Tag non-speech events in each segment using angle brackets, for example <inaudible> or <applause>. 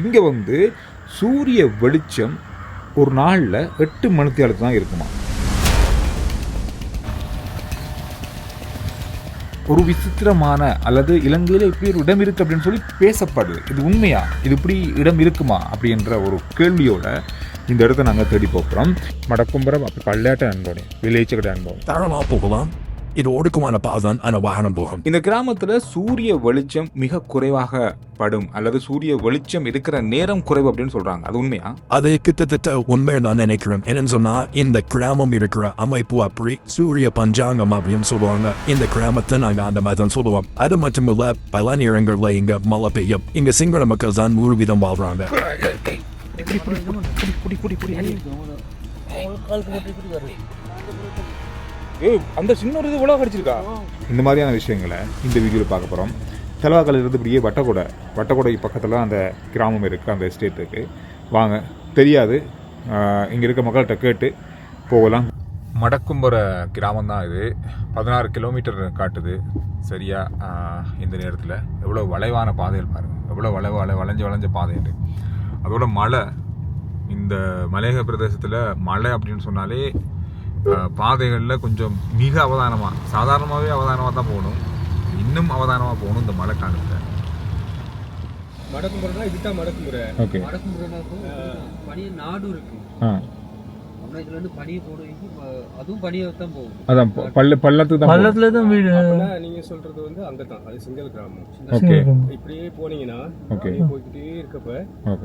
இங்கே வந்து சூரிய வெளிச்சம் ஒரு நாளில் எட்டு மணித்தியாலத்து தான் இருக்குமா? ஒரு விசித்திரமான அல்லது இலங்கையில் இப்படி ஒரு இடம் இருக்கு அப்படின்னு சொல்லி பேசப்படுது இது உண்மையா? இது இப்படி இடம் இருக்குமா? அப்படின்ற ஒரு கேள்வியோட இந்த இடத்த நாங்கள் தேடி போகிறோம் மடக்கும்புறம் அப்போ பல்லாட்ட அன்போனே வில்லேஜ் அன்போம் தரமாக போகலாம். இது ஒடுக்கமான பாதான் ஆனா வாகனம் போகும் இந்த கிராமத்தில் சூரிய வெளிச்சம் மிக குறைவாக படும் அல்லது சூரிய வெளிச்சம் இருக்கிற நேரம் குறைவு அப்படின்னு சொல்றாங்க அது உண்மையா அது கிட்டத்தட்ட உண்மை நான் நினைக்கிறேன் என்னன்னு சொன்னா இந்த கிராமம் இருக்கிற அமைப்பு அப்படி சூரிய பஞ்சாங்கம் அப்படின்னு சொல்லுவாங்க இந்த கிராமத்தை நாங்க அந்த மாதிரி தான் சொல்லுவோம் அது மட்டும் இல்ல பல நேரங்கள்ல இங்க மழை பெய்யும் இங்க சிங்கள மக்கள் தான் நூறு வீதம் வாழ்றாங்க ஏ அந்த சின்ன ஒரு இது உலக அடிச்சிருக்கா இந்த மாதிரியான விஷயங்களை இந்த வீடியோவில் பார்க்க போகிறோம் தெலவாக்கல் இருந்து இப்படியே வட்டக்கோடை வட்டக்கோடை பக்கத்தில் அந்த கிராமம் இருக்குது அந்த எஸ்டேட் இருக்குது வாங்க தெரியாது. இங்கே இருக்க மக்கள்கிட்ட கேட்டு போகலாம். மடக்கும்புற கிராமம் தான் இது. பதினாறு கிலோமீட்டர் காட்டுது. சரியா? ஆஹ், இந்த நேரத்தில். எவ்வளோ வளைவான பாதைகள் பாருங்கள் எவ்வளோ வளைவு வளை வளைஞ்ச வளைஞ்ச பாதைகள் அதோட மழை இந்த மலையக பிரதேசத்தில் மழை அப்படின்னு சொன்னாலே பாதைகளில் கொஞ்சம் மிக அவதானமாக சாதாரணமாகவே அவதானமாக தான் போகணும். இன்னும் அவதானமாக போகணும் இந்த மழை காலத்தில். மடக்குமுறைனா இதுதான் மடக்குமுறை. ஓகே. வடக்கு பனி நாடு இருக்கு. இதுல இருந்து பனியை போடுவீங்க அதுவும் பனியை தான் போகும் அதான் பள்ள பள்ளத்துக்கு தான் பள்ளத்துல தான் வீடு. நீங்க சொல்றது வந்து அங்கதான் அது சிங்கள் கிராமம். ஓகே. இப்படியே போனீங்கன்னா ஓகே. அப்படியே போய்கிட்டே இருக்கப்ப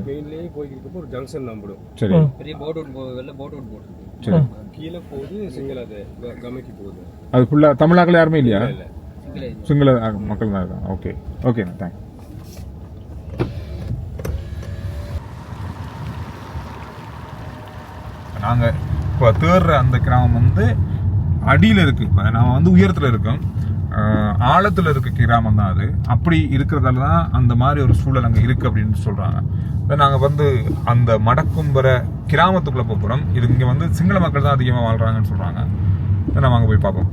மெயின்லயே போய்கிட்டு இருக்கப்ப ஒரு ஜங்ஷன் நம்பிடும் சரி. பெரிய போட் அவுட் போட் அவுட் போட்டுருக்கு. சரி. கீழே போகுது சிங்கள் அது க- கமைக்கு போகுது. அது ஃபுல்லாக தமிழாக்கள் யாருமே இல்லையா? இல்ல சிங்கள மக்கள் தான் இருக்காங்க. ஓகே ஓகேண்ணா தேங்க்ஸ் நாங்கள் இப்போ தேடுற அந்த கிராமம் வந்து அடியில் இருக்குது இப்போ நாம வந்து உயரத்தில் இருக்கோம். ஆழத்தில் இருக்க கிராமம் தான் அது. அப்படி இருக்கிறதால தான் அந்த மாதிரி ஒரு சூழல் அங்கே இருக்குது அப்படின்னு சொல்கிறாங்க நாங்கள் வந்து அந்த மடக்கும்பர கிராமத்துக்குள்ளே போகிறோம் இது இங்கே வந்து சிங்கள மக்கள் தான் அதிகமாக வாழ்கிறாங்கன்னு சொல்கிறாங்க நம்ம அங்கே போய் பார்ப்போம்.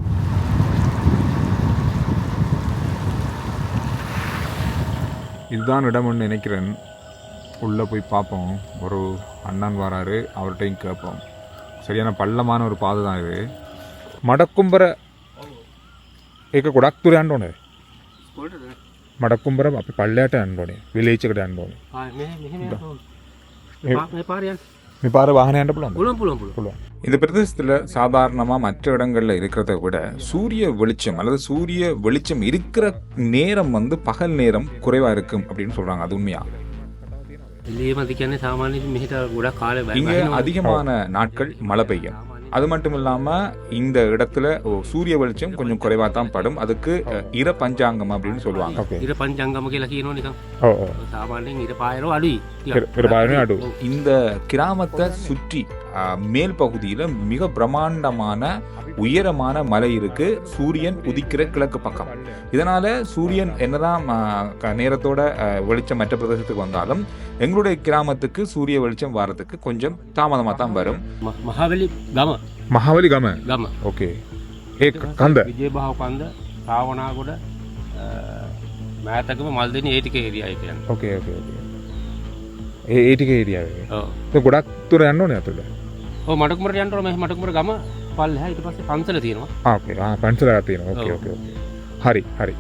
இதுதான் இடம்னு நினைக்கிறேன். உள்ளே போய் பார்ப்போம். ஒரு அண்ணன் வராரு அவர்கிட்டையும் கேட்போம். சரியான பள்ளமான ஒரு பாதை தான் இது. மடக்கும்பர ඒක ගොඩක් තුර යන්න ඕනේ මඩක්කුම්බර අපි පල්ලයට යන්න ඕනේ විලේජ් එකට යන්න ඕනේ මේ පාරයන් මේ පාර වාහන යන්න පුළුවන්ද புலம் புலம் புலம் පුළුවන් இந்த பிரதேசத்தில் சாதாரணமாக மற்ற இடங்களில் இருக்கிறத விட சூரிய வெளிச்சம் அல்லது சூரிய வெளிச்சம் இருக்கிற நேரம் வந்து பகல் நேரம் குறைவாக இருக்கும் அப்படின்னு சொல்கிறாங்க அது உண்மையா එල්ලීම අධි කියන්නේ සාමාන්‍යයෙන් මෙහිට ගොඩක් කාලය இங்க அதிகமான நாட்கள் மழை பெய்யும் அது மட்டும் இல்லாமல் இந்த இடத்துல சூரிய வெளிச்சம் கொஞ்சம் குறைவாக தான் படும். அதுக்கு இர பஞ்சாங்கம் அப்படின்னு சொல்லுவாங்க. இர பஞ்சாங்கம் இந்த கிராமத்தை சுற்றி மேல் பகுதியில் மிக பிரமாண்டமான உயரமான மலை இருக்கு. சூரியன் உதிக்கிற கிழக்கு பக்கம். இதனால சூரியன் என்னதான் நேரத்தோட வெளிச்சம் மற்ற பிரதேசத்துக்கு வந்தாலும் எங்களுடைய கிராமத்துக்கு சூரிய வெளிச்சம் வர்றதுக்கு கொஞ்சம் தாமதமா தான் வரும் ම- මහවැලි ගම மகாவலி கம ගම ஓகே ஏ கந்த විජය භාව කන්ද සාවනාගොඩ මෑතකම මල්දනි ඒටික ඒරියයි කියන්න ஓகே ஓகே ஓகே ඒ ඒ ටික ඒරියාවේ ඕ ඒක ගොඩක් දුර යන්න ඕනේ අතට මටකුමට යන්ටර මෙහ මටකුමට ගම පල් හිට පස්සේ පන්සල තියෙනවා ආ ඕකේ ආ පන්සලක් තියෙනවා ඕකේ ඔව්. ඕකේ ඕකේ හරි හරි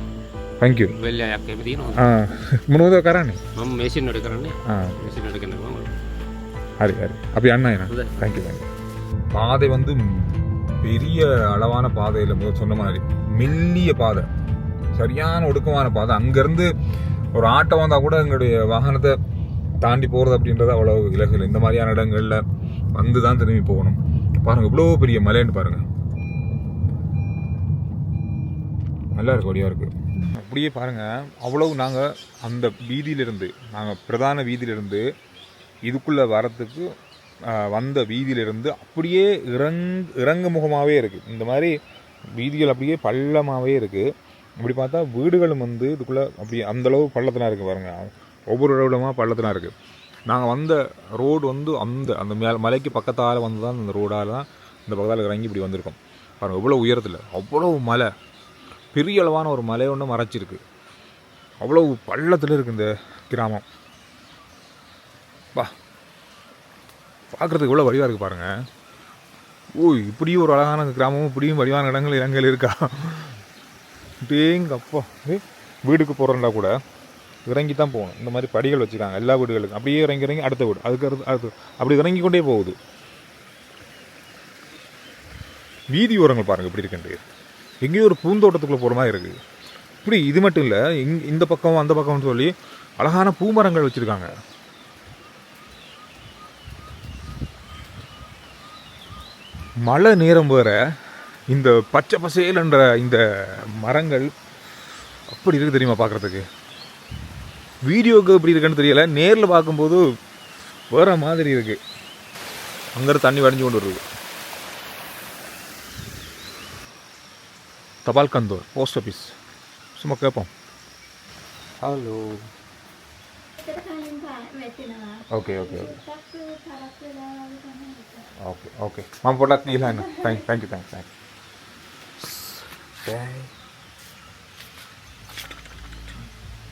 தேங்க்யூ வெளில ಯಾಕೆ ಇದೀನೋ ಹಾಂ ಮುನುವುದೋ ಕರಾಣಿ ನಮ್ಮ ಮೆಷಿನ್ ನಡಕರಾಣಿ ಹಾಂ மெஷின் எடுக்கணும் ஹரி ஹரி அப்படி அண்ணா ஏண்ணா தேங்க்யூ தேங்க்யூ பாதை வந்து பெரிய அளவான பாதையில் இல்லை சொன்ன மாதிரி மெல்லிய பாதை சரியான ஒடுக்கமான பாதை அங்கேருந்து ஒரு ஆட்டோ வந்தால் கூட எங்களுடைய வாகனத்தை தாண்டி போகிறது அப்படின்றது அவ்வளோ இலகு இந்த மாதிரியான இடங்களில் வந்து தான் திரும்பி போகணும் பாருங்கள் இவ்வளோ பெரிய மலைன்னு பாருங்கள் நல்லா இருக்கு ஒடியாக இருக்குது அப்படியே பாருங்கள் அவ்வளவு நாங்கள் அந்த வீதியிலிருந்து நாங்கள் பிரதான வீதியிலிருந்து இதுக்குள்ளே வரத்துக்கு வந்த வீதியிலிருந்து அப்படியே இறங் இறங்கு முகமாகவே இருக்குது இந்த மாதிரி வீதிகள் அப்படியே பள்ளமாகவே இருக்குது இப்படி பார்த்தா வீடுகளும் வந்து இதுக்குள்ளே அப்படி அந்தளவு பள்ளத்தினா இருக்குது பாருங்கள் ஒவ்வொரு இடமாக பள்ளத்தினா இருக்குது நாங்கள் வந்த ரோடு வந்து அந்த அந்த மேல் மலைக்கு பக்கத்தால் வந்து தான் அந்த ரோடால் தான் இந்த பக்கத்தால் இறங்கி இப்படி வந்திருக்கோம். பாருங்கள் எவ்வளோ உயரத்தில் அவ்வளோ மலை. பெரிய அளவான ஒரு மலை ஒன்று மறைச்சிருக்கு. அவ்வளோ பள்ளத்தில் இருக்குது இந்த கிராமம். வா. பார்க்குறதுக்கு இவ்வளோ வடிவாக இருக்குது பாருங்கள் ஓ இப்படியும் ஒரு அழகான கிராமமும் இப்படியும் வடிவான இடங்கள் இலங்கையில் இருக்கா? அப்பா ஏ வீடுக்கு போகிறோம்னா கூட. இறங்கி தான் போகணும். இந்த மாதிரி படிகள் வச்சுருக்காங்க எல்லா வீடுகளுக்கும். அப்படியே இறங்கி இறங்கி அடுத்த வீடு. அதுக்கு அடுத்து அடுத்து. அப்படி இறங்கி கொண்டே போகுது. வீதி ஓரங்கள் பாருங்கள் இப்படி இருக்குன்ட்டு. எங்கேயோ ஒரு பூந்தோட்டத்துக்குள்ளே போகிற மாதிரி இருக்குது இப்படி இது மட்டும் இல்லை இங் இந்த பக்கம் அந்த பக்கம்னு சொல்லி அழகான பூமரங்கள் வச்சுருக்காங்க. மழை நேரம் வேற இந்த பச்சை பசேலன்ற இந்த மரங்கள் அப்படி இருக்குது தெரியுமா பார்க்குறதுக்கு வீடியோவுக்கு எப்படி இருக்குன்னு தெரியலை நேரில் பார்க்கும்போது வேற மாதிரி இருக்குது அங்கேருந்து தண்ணி வடிஞ்சு கொண்டு வருது. தபால் கந்தூர் போஸ்ட் ஆஃபீஸ் சும்மா கேட்போம் hello okay okay okay okay okay ಮಾಮ ಕೊಡ್ಲಾತ್ನಿ ಇಲ್ಲ ಏನು thank thank you thank thank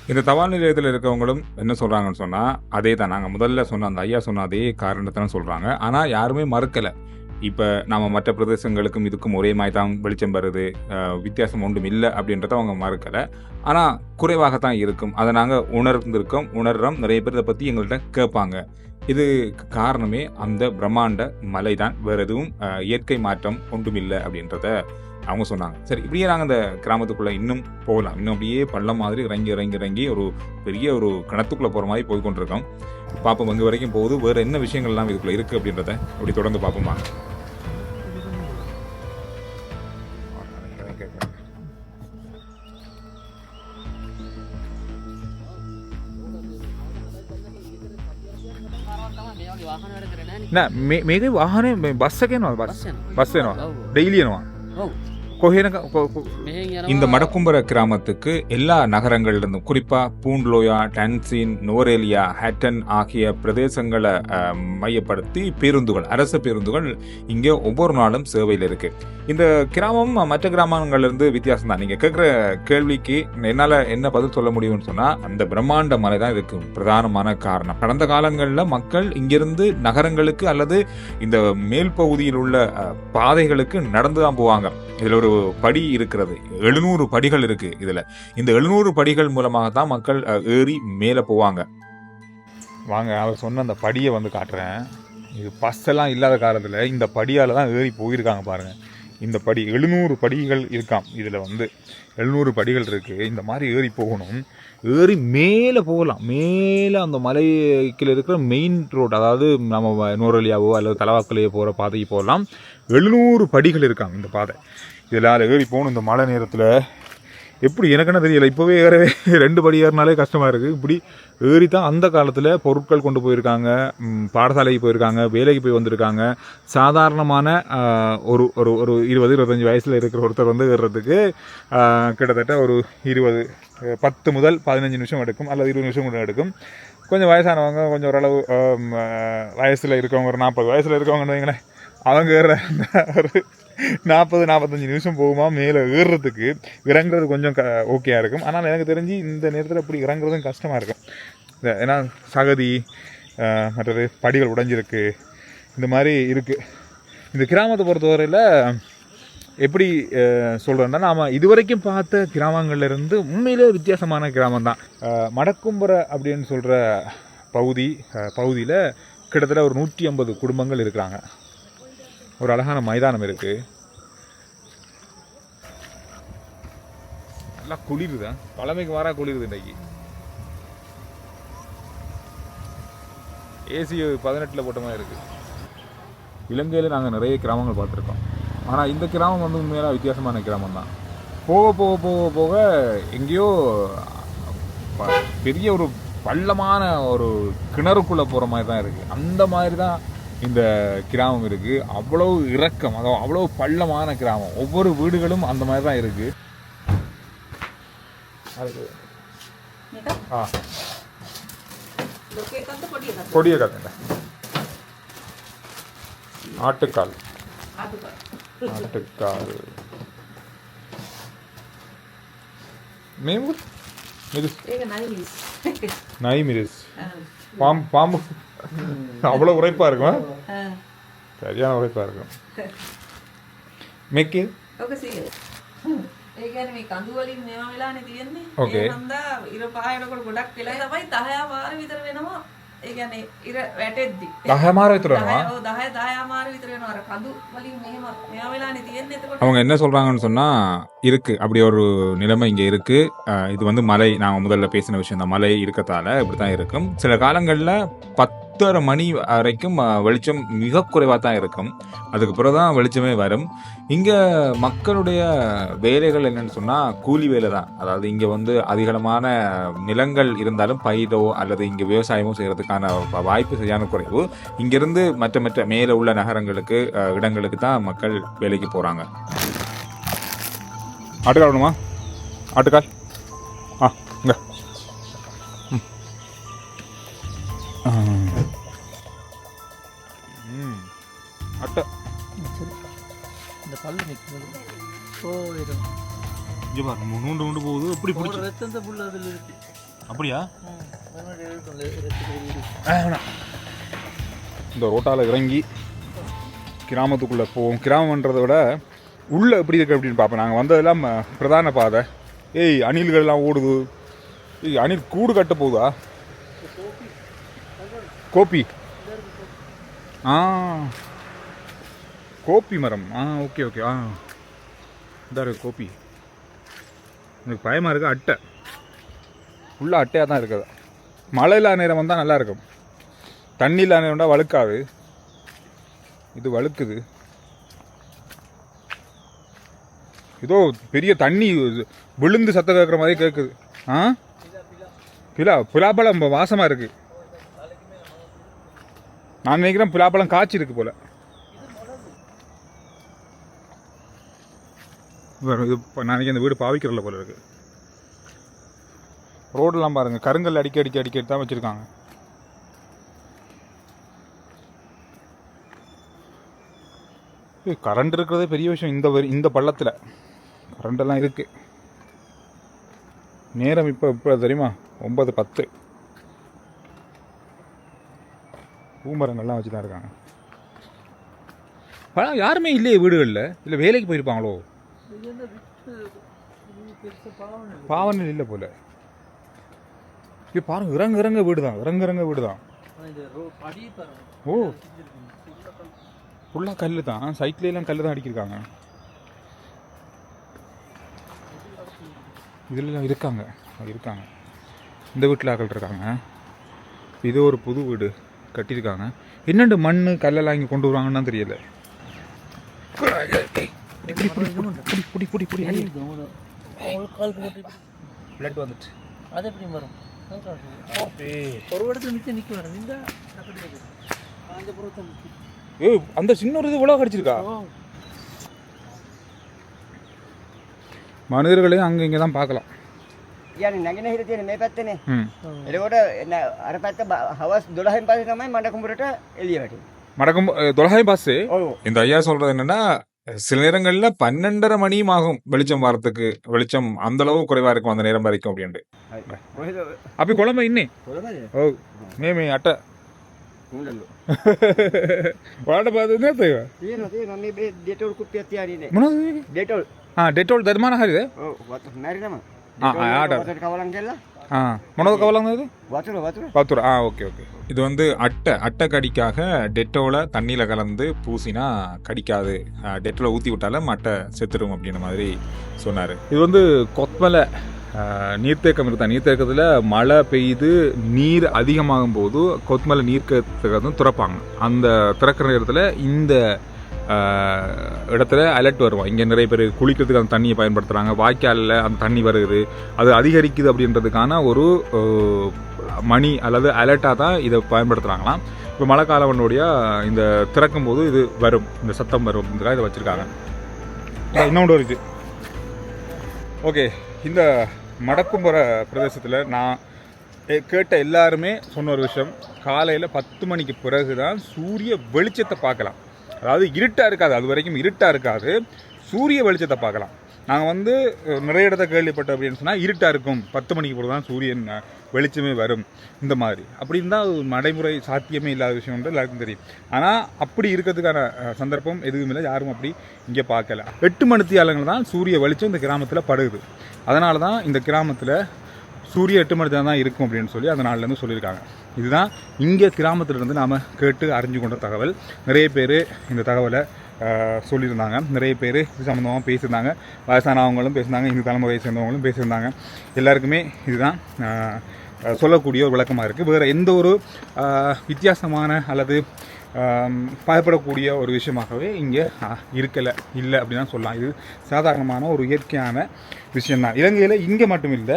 இந்த தபால் நிலையத்தில் இருக்கவங்களும் என்ன சொல்கிறாங்கன்னு சொன்னால் அதே தான் நாங்கள் முதல்ல சொன்ன அந்த ஐயா சொன்ன அதே காரணத்தை சொல்கிறாங்க ஆனால் யாருமே மறுக்கலை. இப்போ நாம் மற்ற பிரதேசங்களுக்கும் இதுக்கும் ஒரே மாதிரி தான் வெளிச்சம் வருது. வித்தியாசம் ஒன்றும் இல்லை அப்படின்றத அவங்க மறுக்கலை. ஆனால் குறைவாகத்தான் இருக்கும். அதை நாங்கள் உணர்ந்திருக்கோம் உணர்றோம். நிறைய பேர் இதை பற்றி எங்கள்கிட்ட கேட்பாங்க. இது காரணமே அந்த பிரம்மாண்ட மலை தான் வேறு எதுவும் இயற்கை மாற்றம் ஒன்றுமில்லை அப்படின்றத அவங்க சொன்னாங்க. சரி இப்படியே நாங்கள் அந்த கிராமத்துக்குள்ளே இன்னும் போகலாம். இன்னும் அப்படியே பள்ளம் மாதிரி இறங்கி இறங்கி இறங்கி ஒரு பெரிய ஒரு கிணத்துக்குள்ளே போகிற மாதிரி போய் கொண்டிருக்கோம். பார்ப்போம் இங்கே வரைக்கும் போகுது வேறு என்ன விஷயங்கள்லாம் இதுக்குள்ளே இருக்குது அப்படின்றத அப்படி தொடர்ந்து பார்ப்போமா නෑ මේ- මේක වාහනය මේ බස්ස කෙනවා බස් බස් වෙනවා ඩෙයිලියනවා කොහෙන இந்த மடக்கும்பர கிராமத்துக்கு எல்லா நகரங்கள்ல இருந்தும் குறிப்பா பூண்ட்லோயா டான்சின் நோரேலியா ஹேட்டன் ஆகிய பிரதேசங்களை மையப்படுத்தி பேருந்துகள் அரசு பேருந்துகள் இங்கே ஒவ்வொரு நாளும் சேவையில் இருக்கு. இந்த கிராமம் மற்ற கிராமங்கள்ல இருந்து வித்தியாசம் தான். நீங்க கேட்குற கேள்விக்கு என்னால என்ன பதில் சொல்ல முடியும்னு சொன்னா அந்த பிரம்மாண்ட மலை தான் இதுக்கு பிரதானமான காரணம். கடந்த காலங்களில் மக்கள் இங்கிருந்து நகரங்களுக்கு அல்லது இந்த மேல் பகுதியில் உள்ள பாதைகளுக்கு நடந்து தான் போவாங்க. இதுல ஒரு படி இருக்கிறது. எழுநூறு படிகள் இருக்கு இதுல. இந்த எழுநூறு படிகள் மூலமாக தான் மக்கள் ஏறி மேலே போவாங்க. வாங்க அவர் சொன்ன அந்த படியை வந்து காட்டுறேன். இது பஸ் எல்லாம் இல்லாத காலத்தில் இந்த படியால் தான் ஏறி போயிருக்காங்க பாருங்க. இந்த படி எழுநூறு படிகள் இருக்காம். இதில் வந்து எழுநூறு படிகள் இருக்குது இந்த மாதிரி ஏறி போகணும். ஏறி மேலே போகலாம். மேலே அந்த மலைக்கில் இருக்கிற மெயின் ரோட் அதாவது நம்ம நூறலியாவோ அல்லது தலவாக்கலையோ போகிற பாதைக்கு போகலாம். எழுநூறு படிகள் இருக்காங்க இந்த பாதை. இதில் ஏறி போகணும் இந்த மழை நேரத்தில். எப்படி எனக்குன்னு தெரியல இப்போவே ஏறவே <laughs> ரெண்டு படி ஏறினாலே கஷ்டமாக இருக்குது இப்படி ஏறி தான் அந்த காலத்தில் பொருட்கள் கொண்டு போயிருக்காங்க பாடசாலைக்கு போயிருக்காங்க வேலைக்கு போய் வந்திருக்காங்க. சாதாரணமான ஒரு ஒரு ஒரு இருபது இருபத்தஞ்சி வயசில் இருக்கிற ஒருத்தர் வந்து ஏறுறதுக்கு கிட்டத்தட்ட ஒரு இருபது பத்து முதல் பதினஞ்சு நிமிஷம் எடுக்கும் அல்லது இருபது நிமிஷம் கூட எடுக்கும். கொஞ்சம் வயசானவங்க கொஞ்சம் ஓரளவு வயசில் இருக்கவங்க ஒரு நாற்பது வயசில் இருக்கவங்கன்னு வைங்களேன். அவங்க ஏறுற நாற்பது நாற்பத்தஞ்சு நிமிஷம் போகுமா மேலே ஏறுறதுக்கு இறங்குறது கொஞ்சம் க ஓகேயாக இருக்கும். ஆனால் எனக்கு தெரிஞ்சு இந்த நேரத்தில் இப்படி இறங்குறதும் கஷ்டமாக இருக்கும். இந்த ஏன்னா சகதி மற்றது படிகள் உடைஞ்சிருக்கு. இந்த மாதிரி இருக்குது இந்த கிராமத்தை பொறுத்தவரையில் எப்படி சொல்கிறேன்னா நாம் இதுவரைக்கும் பார்த்த கிராமங்களில் இருந்து உண்மையிலே வித்தியாசமான கிராமம் தான் மடக்கும்புரை அப்படின்னு சொல்கிற பகுதி பகுதியில் கிட்டத்தட்ட ஒரு நூற்றி ஐம்பது குடும்பங்கள் இருக்கிறாங்க. ஒரு அழகான மைதானம் இருக்கு. நல்லா குளிருதா? பழமைக்கு மாறா குளிருது இன்னைக்கு. ஏசி பதினெட்டில் போட்ட மாதிரி இருக்குது இலங்கையில் நாங்கள் நிறைய கிராமங்கள் பார்த்துருக்கோம். ஆனால் இந்த கிராமம் வந்து உண்மையில வித்தியாசமான கிராமம் தான். போக போக போக போக எங்கேயோ ப- பெரிய ஒரு பள்ளமான ஒரு கிணறுக்குள்ளே போகிற மாதிரி தான் இருக்குது அந்த மாதிரி தான் இந்த கிராமம் இருக்குது அவ்வளோ இறக்கம் அதாவது அவ்வளோ பள்ளமான கிராமம். ஒவ்வொரு வீடுகளும் அந்த மாதிரி தான் இருக்குது ஆ. கொடியை காத்துங்க. ஆட்டுக்கால். ஆட்டுக்கால். మేము మిరిస్ నై பாம்பு. பாம்பு அவ்வளோ <laughs> உழைப்பாக இருக்கும் சரியான உழைப்பாக இருக்கும் மெக்கி ඔක සිය ඒ කියන්නේ මේ කඳු වලින් මේවා වෙලානේ තියෙන්නේ Okay. ඒ හන්දා ඉර පහයනකොට ගොඩක් වෙලා තමයි 10 මාර විතර වෙනවා ඒ කියන්නේ ඉර වැටෙද්දි දහය මාර විතර වෙනවා? 10 10 10 මාර විතර වෙනවා අර කඳු වලින් මෙහෙම මේවා වෙලානේ තියෙන්නේ එතකොට அவங்க என்ன சொல்கிறாங்கன்னு சொன்னால் இருக்குது அப்படி ஒரு நிலைமை இங்கே இருக்குது இது வந்து மலை நான் முதல்ல பேசின விஷயம் தான் மலை இருக்கத்தால் இப்படி தான் இருக்கும் சில காலங்களில் பத்தரை மணி வரைக்கும் வெளிச்சம் மிக குறைவாக தான் இருக்கும். அதுக்கு பிறகு தான் வெளிச்சமே வரும். இங்கே மக்களுடைய வேலைகள் என்னன்னு சொன்னால் கூலி வேலை தான். அதாவது இங்கே வந்து அதிகமான நிலங்கள் இருந்தாலும் பயிரோ அல்லது இங்கே விவசாயமோ செய்கிறதுக்கான வாய்ப்பு சரியான குறைவு. இங்கேருந்து மற்ற மற்ற மேலே உள்ள நகரங்களுக்கு இடங்களுக்கு தான் மக்கள் வேலைக்கு போகிறாங்க ஆட்டுக்கால் வேணுமா ஆட்டுக்கால்? ஆ இங்க. அட்டை. இந்த பல்லு நிற்கிறது போயிடும். இங்கே பாருங்க நூண்டு நூண்டு போகுது. எப்படி புல் அதில் இருக்கு. அப்படியா? இந்த ரோட்டால இறங்கி கிராமத்துக்குள்ளே போவோம். கிராமன்றதை விட உள்ளே எப்படி இருக்கு அப்படின்னு பார்ப்போம். நாங்கள் வந்ததெல்லாம் பிரதான பாதை. ஏய் அணில்கள்லாம் ஓடுது. ஏய் அணில் கூடு கட்ட போகுதா? கோப்பி ஆ. கோப்பி மரம். ஆ ஓகே ஓகே ஆ. இதாக இருக்குது கோப்பி எனக்கு பயமாக இருக்குது அட்டை. ஃபுல்லாக அட்டையாக தான் இருக்குது. மழை இல்லாத நேரம் வந்தால் நல்லா இருக்கும் தண்ணி இல்லாத நேரம் வந்தால் வழுக்காது. இது வழுக்குது. ஏதோ பெரிய தண்ணி விழுந்து சத்தம் கேட்குற மாதிரி கேட்குது. ஆ? பிலா பிலாப்பழம் வாசமாக இருக்குது நான் நினைக்கிறேன் பிலாப்பழம் காய்ச்சி இருக்குது போல். இது இப்போ நாளைக்கு அந்த வீடு பாவிக்கிறல போல இருக்கு. ரோடெல்லாம் பாருங்கள் கருங்கல் அடிக்க அடிக்க அடிக்க தான் வச்சுருக்காங்க. கரண்ட் இருக்கிறதே பெரிய விஷயம். இந்த வரி இந்த பள்ளத்தில் கரண்டெல்லாம் இருக்குது நேரம் இப்போ இப்போ தெரியுமா? ஒன்பது பத்து. பூமரங்கள்லாம் வச்சு தான் இருக்காங்க. ஆனால் யாருமே இல்லையே வீடுகளில். இல்லை வேலைக்கு போயிருப்பாங்களோ? பாவம் இல்லை. போல. இது பாருங்க இறங்க இறங்க வீடு தான். இறங்க இறங்க வீடு தான். ஓ. ஃபுல்லாக கல். தான். சைட்ல எல்லாம் கல் தான் அடிக்கிருக்காங்க. இதுலலாம் இருக்காங்க. இருக்காங்க. இந்த வீட்டில் ஆக்கள் இருக்காங்க. இது ஒரு புது வீடு கட்டியிருக்காங்க. என்னண்டு மண் கல்லெல்லாம் இங்கே கொண்டு வருவாங்கன்னு தெரியல. புடி, புடி, புடி, புடி, புடி, புடி, அடி. இது ஒரு- ஒரு காலுக்கு மட்டும் இப்படி. blood வந்துட்டு அது எப்படி வரும் அதான் ஒரு இடத்துல நிக்க நிக்க வரும் இந்த அந்த புறத்தை நிக்கு. ஏய் அந்த சின்ன ஒரு இது இவ்வளோ கடிச்சிருக்கா ஓ, மனிதர்களையும் அங்கே இங்கே தான் பார்க்கலாம் කියන්නේ නැගෙන හිර තියෙන මේ පැත්තනේ ம் එතකොට එන්න- අර පැත්ත බ- හවස් දොළහෙන් පස්සේ තමයි මඩ කුඹරට එළිය වැටෙන්නේ மடக்கும் தொலகாய் பாஸு ඔව් இந்த ஐயா சொல்றது என்னன்னா சில நேரங்களில் பன்னெண்டரை மணியும் ஆகும் வெளிச்சம் வரத்துக்கு வெளிச்சம் அந்த அளவு குறைவா இருக்கும் அந்த நேரம் வரைக்கும் அப்படின்ட்டு அப்படி குழம்பு இன்னி ஓ மே அட்டை வாட பாதுன்னா தேவை ડેટોલ மனோது கவலாங்க இது? ஆ ஓகே ஓகே. இது வந்து அட்டை அட்டை கடிக்காக டெட்டோவில் தண்ணியில் கலந்து பூசினா கடிக்காது. டெட்டோவில் ஊற்றி விட்டாலும் அட்டை செத்துடும் அப்படின்ற மாதிரி சொன்னார். இது வந்து கொத்மலை நீர்த்தேக்கம் இருக்கா நீர்த்தேக்கத்தில் மழை பெய்து நீர் அதிகமாகும் போது கொத்மலை நீர்த்தேக்கத்தை திறப்பாங்க. அந்த திறக்கிற நேரத்தில் இந்த இடத்துல அலர்ட் வருவோம் இங்கே நிறைய பேர் குளிக்கிறதுக்கு அந்த தண்ணியை பயன்படுத்துகிறாங்க வாய்க்காலில் அந்த தண்ணி வருது. அது அதிகரிக்குது அப்படின்றதுக்கான ஒரு மணி அல்லது அலர்ட்டாக தான் இதை பயன்படுத்துகிறாங்களாம் இப்போ மழை காலவனுடைய இந்த திறக்கும் போது இது வரும். இந்த சத்தம் வரும். இதுக்காக இதை வச்சுருக்காங்க. இன்னொன்று இருக்குது ஓகே. இந்த மடக்கும்புற பிரதேசத்தில் நான் கேட்ட எல்லாருமே சொன்ன ஒரு விஷயம். காலையில் பத்து மணிக்கு பிறகு தான் சூரிய வெளிச்சத்தை பார்க்கலாம். அதாவது இருட்டாக இருக்காது அது வரைக்கும் இருட்டாக இருக்காது. சூரிய வெளிச்சத்தை பார்க்கலாம். நாங்கள் வந்து நிறைய இடத்த கேள்விப்பட்டோம் அப்படின்னு சொன்னால் இருட்டாக இருக்கும். பத்து மணிக்கு போது தான் சூரியன் வெளிச்சமே வரும். இந்த மாதிரி. அப்படி இருந்தால் அது நடைமுறை சாத்தியமே இல்லாத விஷயம்ன்றது எல்லாருக்கும் தெரியும். ஆனால் அப்படி இருக்கிறதுக்கான சந்தர்ப்பம் எதுவும் இல்லை. யாரும் அப்படி இங்கே பார்க்கல. எட்டு மணித்தியாலங்கள் தான் சூரிய வெளிச்சம் இந்த கிராமத்தில் படுகுது அதனால தான் இந்த கிராமத்தில் சூரிய எட்டு மணி தான் இருக்கும் அப்படின்னு சொல்லி அந்த நாள்லேருந்து சொல்லியிருக்காங்க. இதுதான் இங்கே கிராமத்திலிருந்து நாம் கேட்டு அறிஞ்சு கொண்ட தகவல். நிறைய பேர் இந்த தகவலை சொல்லியிருந்தாங்க. நிறைய பேர் இது சம்மந்தமாக பேசியிருந்தாங்க. வயசானவங்களும் பேசியிருந்தாங்க. இந்த தலைமுறையை சேர்ந்தவங்களும் பேசியிருந்தாங்க. எல்லாருக்குமே இதுதான் சொல்லக்கூடிய ஒரு விளக்கமாக இருக்குது வேறு எந்த ஒரு வித்தியாசமான அல்லது பயப்படக்கூடிய ஒரு விஷயமாகவே இங்கே இருக்கலை இல்லை அப்படின்னு தான் சொல்லலாம். இது சாதாரணமான ஒரு இயற்கையான விஷயம்தான். இலங்கையில் இங்கே மட்டும் இல்லை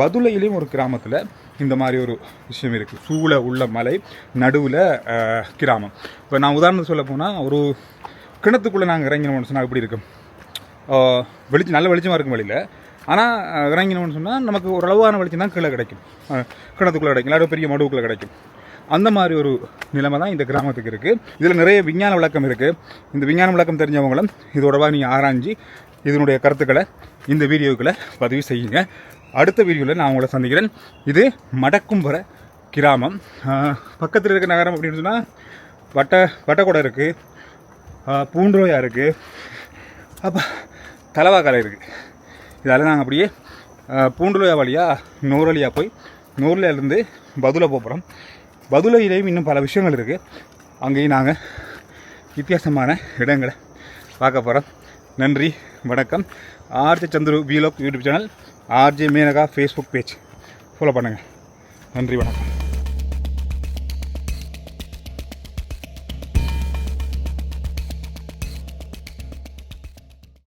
பதுளையிலையும் ஒரு கிராமத்தில் இந்த மாதிரி ஒரு விஷயம் இருக்குது சூழ உள்ள மலை நடுவில் கிராமம். இப்போ நான் உதாரணத்துக்கு சொல்ல போனால் ஒரு கிணத்துக்குள்ளே நாங்கள் இறங்கினோம்னு சொன்னால் எப்படி இருக்கும்? வெளிச்சம் நல்ல வெளிச்சமாக இருக்கும் வழியில். ஆனால் இறங்கினோம்னு சொன்னால் நமக்கு ஒரு அளவான வெளிச்சம் தான் கீழே கிடைக்கும். கிணத்துக்குள்ளே கிடைக்கும். இல்லாட்டி பெரிய மடுவுக்குள்ளே கிடைக்கும். அந்த மாதிரி ஒரு நிலைமை தான் இந்த கிராமத்துக்கு இருக்குது இதில் நிறைய விஞ்ஞான விளக்கம் இருக்குது இந்த விஞ்ஞான விளக்கம் தெரிஞ்சவங்களும் இதோடவா நீங்கள் ஆராய்ஞ்சு இதனுடைய கருத்துக்களை இந்த வீடியோக்களை பதிவு செய்யுங்க. அடுத்த வீடியோவில் நான் உங்களை சந்திக்கிறேன். இது மடக்கும்பர கிராமம். பக்கத்தில் இருக்க நகரம் அப்படின்னு சொன்னால் வட்ட வட்டக்கூடை இருக்குது பூண்டோயா இருக்குது அப்போ தலவாக்கலை இருக்குது இதால் நாங்கள் அப்படியே பூண்டுலோயா வழியாக நூறலியா போய் நூறுலையிலேருந்து பதுல போகிறோம் பதுளையிலேயும் இன்னும் பல விஷயங்கள் இருக்குது அங்கேயும் நாங்கள் வித்தியாசமான இடங்களை பார்க்க போகிறோம் நன்றி வணக்கம். RJ Chandru vlog YouTube channel RJ Menaka Facebook page follow பண்ணுங்கள் நன்றி வணக்கம்.